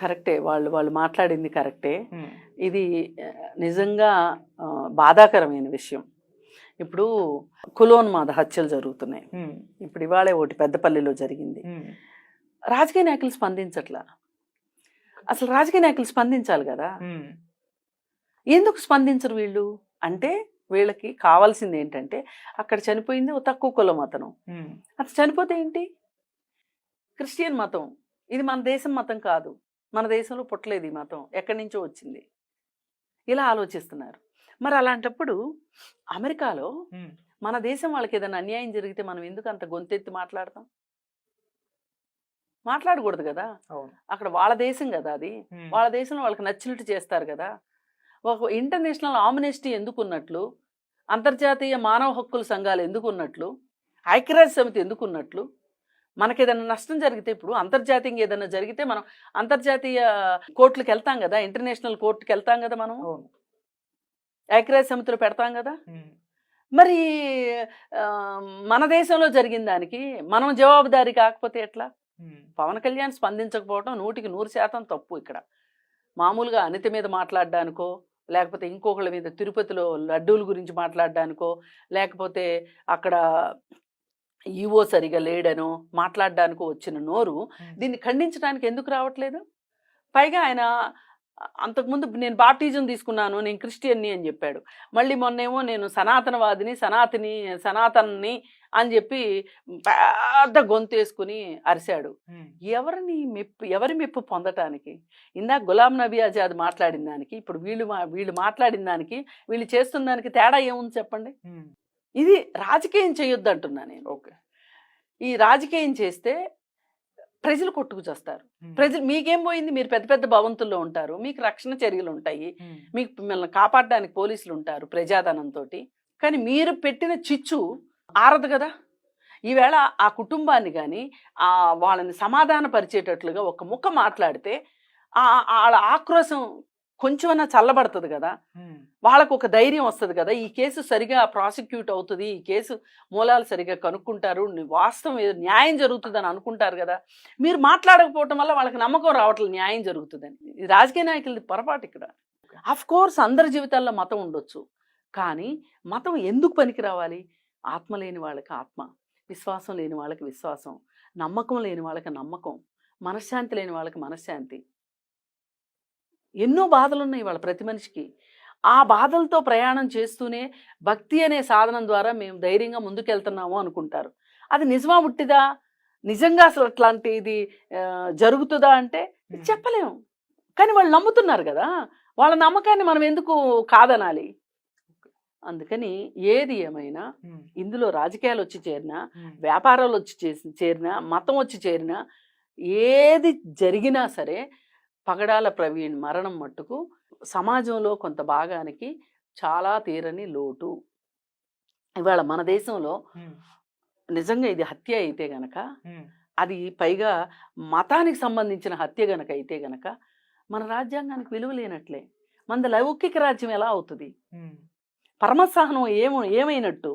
కరెక్టే వాళ్ళు వాళ్ళు మాట్లాడింది కరెక్టే. ఇది నిజంగా బాధాకరమైన విషయం. ఇప్పుడు కులోన్మాద హత్యలు జరుగుతున్నాయి. ఇప్పుడు ఇవాళే ఒకటి పెద్దపల్లిలో జరిగింది. రాజకీయ నాయకులు స్పందించట్లా? అసలు రాజకీయ నాయకులు స్పందించాలి కదా? ఎందుకు స్పందించరు వీళ్ళు? అంటే వీళ్ళకి కావాల్సింది ఏంటంటే అక్కడ చనిపోయింది ఓ తక్కువ కులం అతను. అతను చనిపోతే ఏంటి? క్రిస్టియన్ మతం. ఇది మన దేశం మతం కాదు. మన దేశంలో పుట్టలేదు ఈ మతం. ఎక్కడి నుంచో వచ్చింది. ఇలా ఆలోచిస్తున్నారు. మరి అలాంటప్పుడు అమెరికాలో మన దేశం వాళ్ళకి ఏదైనా అన్యాయం జరిగితే మనం ఎందుకు అంత గొంతెత్తి మాట్లాడతాం? మాట్లాడకూడదు కదా. అక్కడ వాళ్ళ దేశం కదా అది. వాళ్ళ దేశంలో వాళ్ళకి నచ్చినట్టు చేస్తారు కదా. ఒక ఇంటర్నేషనల్ ఆమ్నెస్టీ ఎందుకు ఉన్నట్లు అంతర్జాతీయ మానవ హక్కుల సంఘాలు ఎందుకు ఉన్నట్లు ఐక్యరాజ్య సమితి ఎందుకు ఉన్నట్లు మనకి ఏదైనా నష్టం జరిగితే ఇప్పుడు అంతర్జాతీయంగా ఏదైనా జరిగితే మనం అంతర్జాతీయ కోర్టులకు వెళ్తాం కదా ఇంటర్నేషనల్ కోర్టుకి వెళ్తాం కదా మనం. ఐక్యరాజ్య సమితిలో పెడతాం కదా. మరి మన దేశంలో జరిగిన దానికి మనం జవాబుదారీ కాకపోతే ఎట్లా? పవన్ కళ్యాణ్ స్పందించకపోవడం నూటికి నూరు శాతం తప్పు ఇక్కడ. మామూలుగా అనిత మీద మాట్లాడడానికో లేకపోతే ఇంకొకళ్ళ మీద తిరుపతిలో లడ్డూల గురించి మాట్లాడడానికో లేకపోతే అక్కడ ఈవో సరిగా లేడనో మాట్లాడడానికో వచ్చిన నోరు దీన్ని ఖండించడానికి ఎందుకు రావట్లేదు? పైగా ఆయన అంతకుముందు నేను బాప్టిజం తీసుకున్నాను నేను క్రిస్టియన్ని అని చెప్పాడు. మళ్ళీ మొన్నేమో నేను సనాతనవాదిని సనాతని సనాతన్ని అని చెప్పి పెద్ద గొంతేసుకుని అరిశాడు. ఉమ్, ఎవరిని మెప్పు ఎవరి మెప్పు పొందటానికి? ఇందాక గులాం నబీ ఆజాద్ మాట్లాడిన దానికి ఇప్పుడు వీళ్ళు వీళ్ళు మాట్లాడిన దానికి వీళ్ళు చేస్తున్న దానికి తేడా ఏముంది చెప్పండి? ఇది రాజకీయం చేయొద్దు అంటున్నా నేను. ఓకే. ఈ రాజకీయం చేస్తే ప్రజలు కొట్టుకు చేస్తారు ప్రజలు మీకేం పోయింది? మీరు పెద్ద పెద్ద భవంతుల్లో ఉంటారు. మీకు రక్షణ చర్యలు ఉంటాయి. మీకు మిమ్మల్ని కాపాడడానికి పోలీసులు ఉంటారు ప్రజాధనంతో కానీ మీరు పెట్టిన చిచ్చు ఆరదు కదా. ఈవేళ ఆ కుటుంబాన్ని కానీ ఆ వాళ్ళని సమాధాన పరిచేటట్లుగా ఒక ముక్క మాట్లాడితే వాళ్ళ ఆక్రోశం కొంచెమన్నా చల్లబడుతుంది కదా. వాళ్ళకు ఒక ధైర్యం వస్తుంది కదా. ఈ కేసు సరిగా ప్రాసిక్యూట్ అవుతుంది ఈ కేసు మూలాలు సరిగా కనుక్కుంటారు వాస్తవం ఏదో న్యాయం జరుగుతుందని అనుకుంటారు కదా. మీరు మాట్లాడకపోవటం వల్ల వాళ్ళకి నమ్మకం రావట్లేదు న్యాయం జరుగుతుందని. ఇది రాజకీయ నాయకులది పొరపాటు ఇక్కడ. అఫ్ కోర్స్ అందరి జీవితాల్లో మతం ఉండొచ్చు కానీ మతం ఎందుకు పనికి రావాలి ఆత్మ లేని వాళ్ళకి ఆత్మ విశ్వాసం లేని వాళ్ళకి విశ్వాసం నమ్మకం లేని వాళ్ళకి నమ్మకం మనశ్శాంతి లేని వాళ్ళకి మనశ్శాంతి. ఎన్నో బాధలు ఉన్నాయి వాళ్ళ ప్రతి మనిషికి. ఆ బాధలతో ప్రయాణం చేస్తూనే భక్తి అనే సాధనం ద్వారా మేము ధైర్యంగా ముందుకెళ్తున్నాము అనుకుంటారు. అది నిజమా పుట్టిదా నిజంగా అసలు అట్లాంటిది జరుగుతుందా అంటే చెప్పలేము కానీ వాళ్ళు నమ్ముతున్నారు కదా! వాళ్ళ నమ్మకాన్ని మనం ఎందుకు కాదనాలి? అందుకని ఏది ఏమైనా ఇందులో రాజకీయాలు వచ్చి చేరినా వ్యాపారాలు వచ్చి చేసి చేరినా మతం వచ్చి చేరినా ఏది జరిగినా సరే పగడాల ప్రవీణ్ మరణం మట్టుకు సమాజంలో కొంత భాగానికి చాలా తీరని లోటు. ఇవాళ మన దేశంలో నిజంగా ఇది హత్య అయితే గనక అది పైగా మతానికి సంబంధించిన హత్య గనక అయితే గనక మన రాజ్యాంగానికి విలువ లేనట్లే. మన లౌకిక రాజ్యం ఎలా అవుతుంది? పరమసహనం ఏమో ఏమైనట్టు?